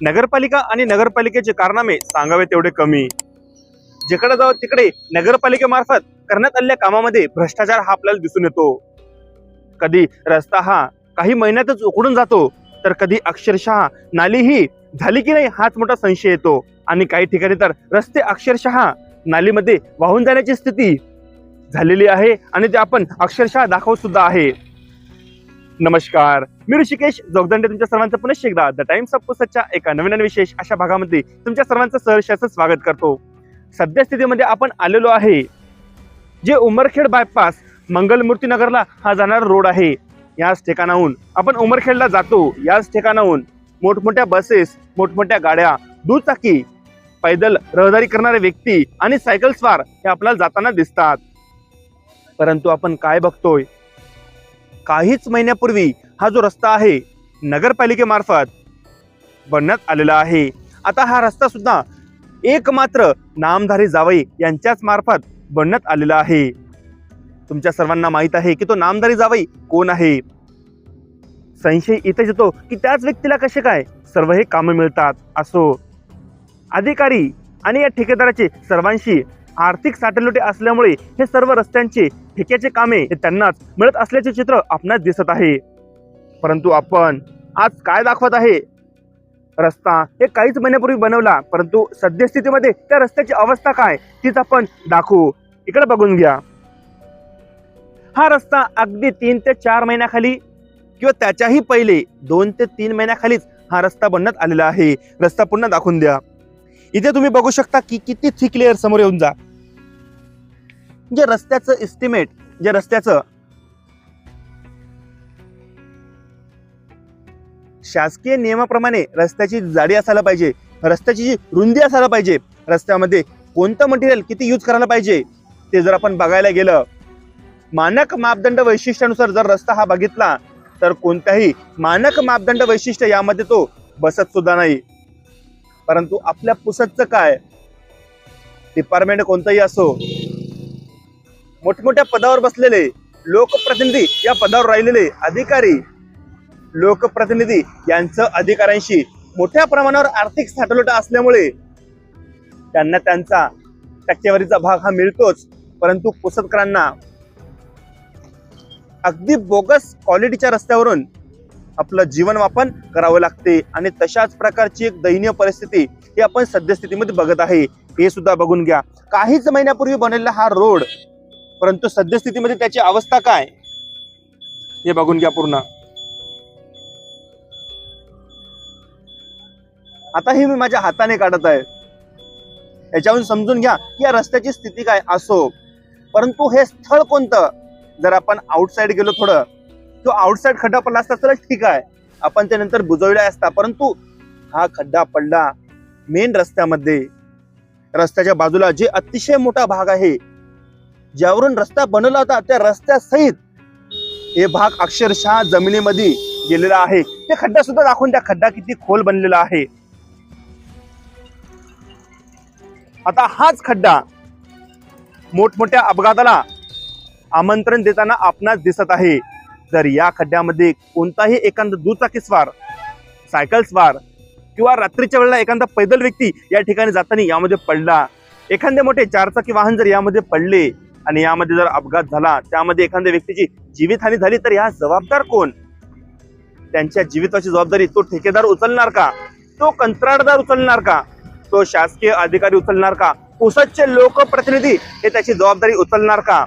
नगरपालिका आणि नगरपालिकेचे कारनामे सांगावे तेवढे कमी. जिकडे जाऊ तिकडे नगरपालिकेमार्फत करण्यात आलेल्या कामामध्ये भ्रष्टाचार हा आपल्याला दिसून येतो. कधी रस्ता हा काही महिन्यातच उकडून जातो तर कधी अक्षरशः नाली ही झाली की नाही हाच मोठा संशय येतो. आणि काही ठिकाणी तर रस्ते अक्षरशः नालीमध्ये वाहून जाण्याची स्थिती झालेली आहे आणि ते आपण अक्षरशः दाखवत सुद्धा आहे. नमस्कार. मी ऋषिकेश जोगदंडे तुमच्या सर्वांचं पुन्हा एकदा द टाइम्स ऑफ पुस्तकच्या एका नवीन विशेष अशा भागामध्ये तुमच्या सर्वांचं सहर्ष स्वागत करतो. सध्या स्थितीमध्ये आपण आलेलो आहे जे उमरखेड बायपास मंगलमूर्ती नगरला हा जाणारा रोड आहे. याच ठिकाणाहून आपण उमरखेडला जातो. याच ठिकाणाहून मोठमोठ्या बसेस मोठमोठ्या गाड्या दुचाकी पैदल रहदारी करणारे व्यक्ती आणि सायकल स्वार हे आपल्याला जाताना दिसतात. परंतु आपण काय बघतोय? काहीच महिन्यापूर्वी हा जो रस्ता आहे नगरपालिकेमार्फत बनण्यात आलेला आहे. आता हा रस्ता सुद्धा एकमात्र नामधारी जावई यांच्याच मार्फत बनण्यात आलेला आहे. तुमच्या सर्वांना माहीत आहे की तो नामधारी जावई कोण आहे? संशय इथेच येतो की त्याच व्यक्तीला कसे काय सर्व हे कामं मिळतात? असो. अधिकारी आणि या ठेकेदाराचे सर्वांशी आर्थिक साटेलोटे असल्यामुळे हे सर्व रस्त्यांचे ठेक्याचे कामे हे त्यांनाच मिळत असल्याचे चित्र आपणास दिसत आहे. परंतु आपण आज काय दाखवत आहे? रस्ता हे काहीच महिन्यापूर्वी बनवला परंतु सद्यस्थितीमध्ये त्या रस्त्याची अवस्था काय तीच आपण दाखवू. इकडे बघून घ्या. हा रस्ता अगदी तीन ते चार महिन्याखाली किंवा त्याच्याही पहिले दोन ते तीन महिन्याखालीच हा रस्ता बनण्यात आलेला आहे. रस्ता पुन्हा दाखवून द्या. इथे तुम्ही बघू शकता की किती थिक लेअर समोर येऊन जा. जे रस्त्याचं एस्टिमेट जे रस्त्याचं शासकीय नियमाप्रमाणे रस्त्याची जाडी असायला पाहिजे रस्त्याची जी रुंदी असायला पाहिजे रस्त्यामध्ये कोणतं मटेरियल किती यूज करायला पाहिजे ते जर आपण बघायला गेलं मानक मापदंड वैशिष्ट्यानुसार जर रस्ता हा बघितला तर कोणत्याही मानक मापदंड वैशिष्ट्य यामध्ये तो बसत सुद्धा नाही. परंतु आपल्या पुसतचं काय? डिपार्टमेंट कोणतंही असो मोठमोठ्या पदावर बसलेले लोकप्रतिनिधी या पदावर राहिलेले अधिकारी. लोकप्रतिनिधी यांचं अधिकाऱ्यांशी मोठ्या प्रमाणावर आर्थिक साठवलोटा असल्यामुळे त्यांना त्यांचा टक्केवारीचा भाग हा मिळतोच. परंतु पुसतकरांना अगदी बोगस क्वालिटीच्या रस्त्यावरून आपलं जीवनवापन करावं लागते आणि तशाच प्रकारची एक दयनीय परिस्थिती ही आपण सद्यस्थितीमध्ये बघत आहे. हे सुद्धा बघून घ्या. काहीच महिन्यापूर्वी बनलेला हा रोड परंतु सद्यस्थितीमध्ये त्याची अवस्था काय? हे बघून घ्या पूर्ण. आता हे मी माझ्या हाताने काढत आहे. याच्यावरून समजून घ्या की या रस्त्याची स्थिती काय असो. परंतु हे स्थळ कोणतं? जर आपण आउटसाईड गेलो थोडं तो आउटसाईड खड्डा पडला असता तर ठीक आहे. आपण ते नंतर बुजवले असता. परंतु हा खड्डा पडला मेन रस्त्यामध्ये. रस्त्याच्या बाजूला जे अतिशय मोठा भाग आहे ज्यावरून रस्ता बनवला होता त्या रस्त्यासहित हे भाग अक्षरशः जमिनीमध्ये गेलेला आहे. ते खड्डा सुद्धा दाखवून त्या खड्डा किती खोल बनलेला आहे. आता हाच खड्डा मोठमोठ्या अपघाताला आमंत्रण देताना आपणास दिसत आहे. जर या खड्ड्यामध्ये कोणताही एखादा दुचाकी स्वार सायकल स्वार किंवा रात्रीच्या वेळेला एखादा पैदल व्यक्ती या ठिकाणी जाताना यामध्ये पडला. एखादे मोठे चारचाकी वाहन जर यामध्ये पडले आणि यामध्ये जर अपघात झाला त्यामध्ये एखाद्या व्यक्तीची जीवितहानी झाली तर या जबाबदार कोण? त्यांच्या जीविताची जबाबदारी तो ठेकेदार उचलणार का? तो कंत्राटदार उचलणार का? तो शासकीय अधिकारी उचलणार का? पुसदचे लोकप्रतिनिधी हे त्याची जबाबदारी उचलणार का?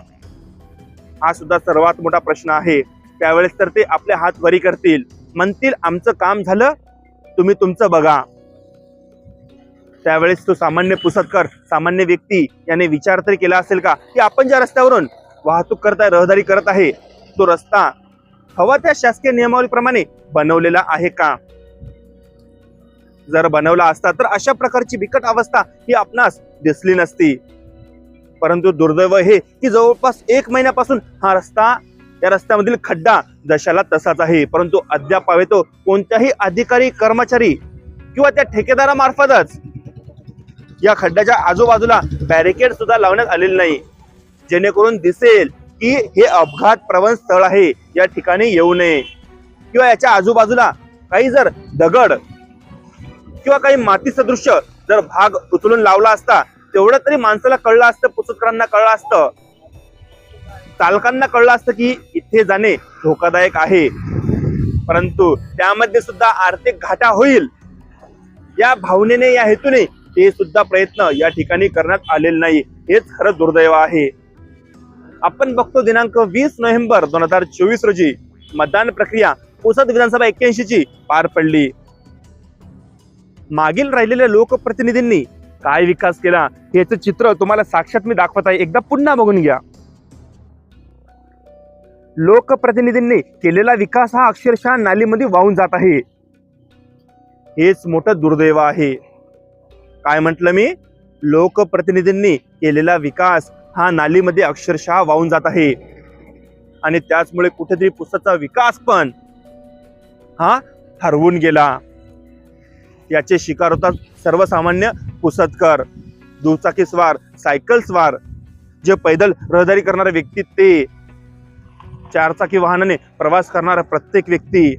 हा सुद्धा सर्वात मोठा प्रश्न आहे. त्यावेळेस तर ते आपले हात वरी करतील. म्हणतील आमचं काम झालं तुम्ही तुमचं बघा. त्यावेळेस तो सामान्य पुसतकर सामान्य व्यक्ती याने विचार तरी केला असेल का? की आपण ज्या रस्त्यावरून वाहतूक करत आहे रहदारी करत आहे तो रस्ता हवा त्या शासकीय नियमावलीप्रमाणे बनवलेला आहे का? जर बनवला असता तर अशा प्रकारची बिकट अवस्था ही आपणास दिसली नसती. परंतु दुर्दैव हे की जवळपास एक महिन्यापासून हा रस्ता या रस्त्यामधील खड्डा जशाला तसाच आहे. परंतु अद्याप हवे तो कोणत्याही अधिकारी कर्मचारी किंवा त्या ठेकेदारामार्फतच या खड्ड्याच्या आजूबाजूला बॅरिकेड सुद्धा लावण्यात आलेले नाही. जेणेकरून दिसेल की हे अपघात प्रवण स्थळ आहे या ठिकाणी येऊ नये. किंवा याच्या आजूबाजूला काही जर दगड किंवा काही माती सदृश्य जर भाग उचलून लावला असता तेवढं तरी माणसाला कळलं असतं पुसतकरांना कळलं असतं. चालकांना कळलं असतं की इथे जाणे धोकादायक आहे. परंतु त्यामध्ये सुद्धा आर्थिक घाटा होईल. या भावनेने या हेतूने ते सुद्धा प्रयत्न या ठिकाणी करण्यात आलेले नाही. हेच खरं दुर्दैव आहे. आपण बघतो दिनांक वीस नोव्हेंबर दोन हजार चोवीस रोजी मतदान प्रक्रिया पुसद विधानसभा एक्क्याऐंशी ची पार पडली. मागील राहिलेल्या लोकप्रतिनिधींनी काय विकास केला याचं चित्र तुम्हाला साक्षात मी दाखवत आहे. एकदा पुन्हा बघून घ्या. लोकप्रतिनिधींनी केलेला विकास हा अक्षरशः नालीमध्ये वाहून जात आहे. हेच मोठं दुर्दैव आहे. काय म्हटलं मी? लोकप्रतिनिधींनी केलेला विकास हा नालीमध्ये अक्षरशः वाहून जात आहे. आणि त्याचमुळे कुठेतरी पुस्तकाचा विकास पण हा हरवून गेला. याचे शिकार होतात सर्वसामान्य पुसदकर दुचाकी स्वार सायकल स्वार. जे पैदल रहदारी करणारे व्यक्ती ते. चारचाकी वाहनाने प्रवास करणारा प्रत्येक व्यक्ती.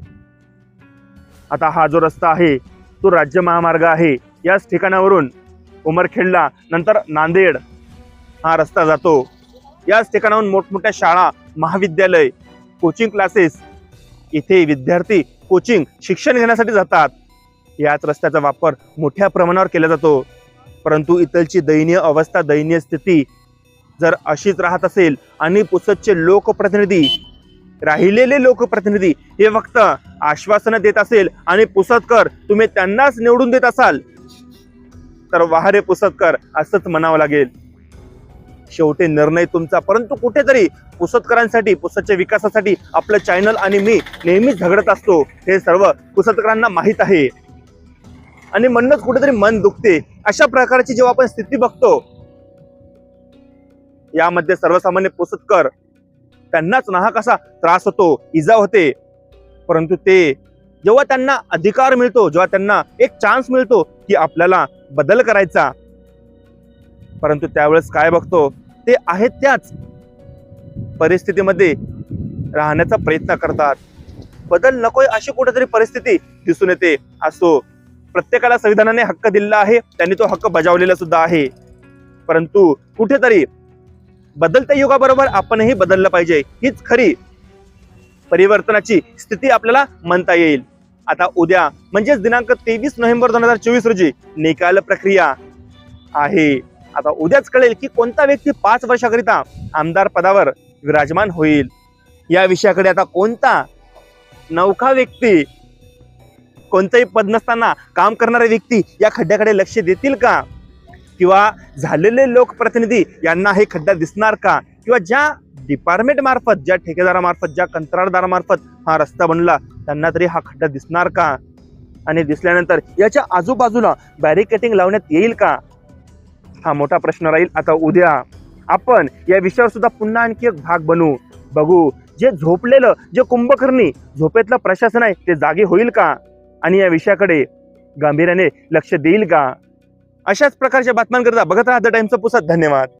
आता हा जो रस्ता आहे तो राज्य महामार्ग आहे. याच ठिकाणावरून उमरखेडला नंतर नांदेड हा रस्ता जातो. याच ठिकाणाहून मोठमोठ्या शाळा महाविद्यालय कोचिंग क्लासेस इथे विद्यार्थी कोचिंग शिक्षण घेण्यासाठी जातात. याच रस्त्याचा वापर मोठ्या प्रमाणावर केला जातो. परंतु इथलची दयनीय अवस्था दयनीय स्थिती जर अशीच राहत असेल आणि पुसदचे लोकप्रतिनिधी राहिलेले लोकप्रतिनिधी हे फक्त आश्वासनं देत असेल आणि पुसदकर तुम्ही त्यांनाच निवडून देत असाल तर वाहरे पुसतकर असंच म्हणावं लागेल. शेवटी निर्णय तुमचा. परंतु कुठेतरी पुसतकरांसाठी पुसतच्या विकासासाठी आपलं चॅनल आणि मी नेहमीच झगडत असतो. हे सर्व पुसतकरांना माहीत आहे. आणि म्हणूनच कुठेतरी मन दुखते. अशा प्रकारची जेव्हा आपण स्थिती बघतो यामध्ये सर्वसामान्य पुसतकर त्यांनाच नाहक असा त्रास होतो इजा होते. परंतु ते जेव्हा त्यांना अधिकार मिळतो जेव्हा त्यांना एक चान्स मिळतो की आपल्याला बदल करायचा परंतु त्यावेळेस काय बघतो ते आहेत त्याच परिस्थितीमध्ये राहण्याचा प्रयत्न करतात. बदल नकोय अशी कुठेतरी परिस्थिती दिसून येते. असो प्रत्येकाला संविधानाने हक्क दिलेला आहे त्यांनी तो हक्क बजावलेला सुद्धा आहे. परंतु कुठेतरी बदलत्या युगाबरोबर आपणही बदललं पाहिजे. हीच खरी परिवर्तनाची स्थिती आपल्याला म्हणता येईल. आता उद्या म्हणजेच दिनांक तेवीस नोव्हेंबर दोन हजार चोवीस रोजी निकाल प्रक्रिया आहे. आता उद्याच कळेल की कोणता व्यक्ती पाच वर्षाकरिता आमदार पदावर विराजमान होईल. या विषयाकडे आता कोणता नौखा व्यक्ती कोणतंही पद नसताना काम करणारे व्यक्ती या खड्ड्याकडे लक्ष देतील का? किंवा झालेले लोकप्रतिनिधी यांना हे खड्डा दिसणार का? किंवा ज्या डिपार्टमेंट मार्फत ज्या ठेकेदारामार्फत ज्या कंत्राटदारामार्फत हा रस्ता बनला त्यांना तरी हा खड्डा दिसणार का? आणि दिसल्यानंतर याच्या आजूबाजूला बॅरिकेटिंग लावण्यात येईल का? हा मोठा प्रश्न राहील. आता उद्या आपण या विषयावर सुद्धा पुन्हा आणखी एक भाग बनवू बघू जे झोपलेलं जे कुंभकर्णी झोपेतलं प्रशासन आहे ते जागे होईल का? आणि या विषयाकडे गांभीर्याने लक्ष देईल का? अशाच प्रकारच्या बातम्यांकरिता बघत राहा द टाइमचा पुसत धन्यवाद.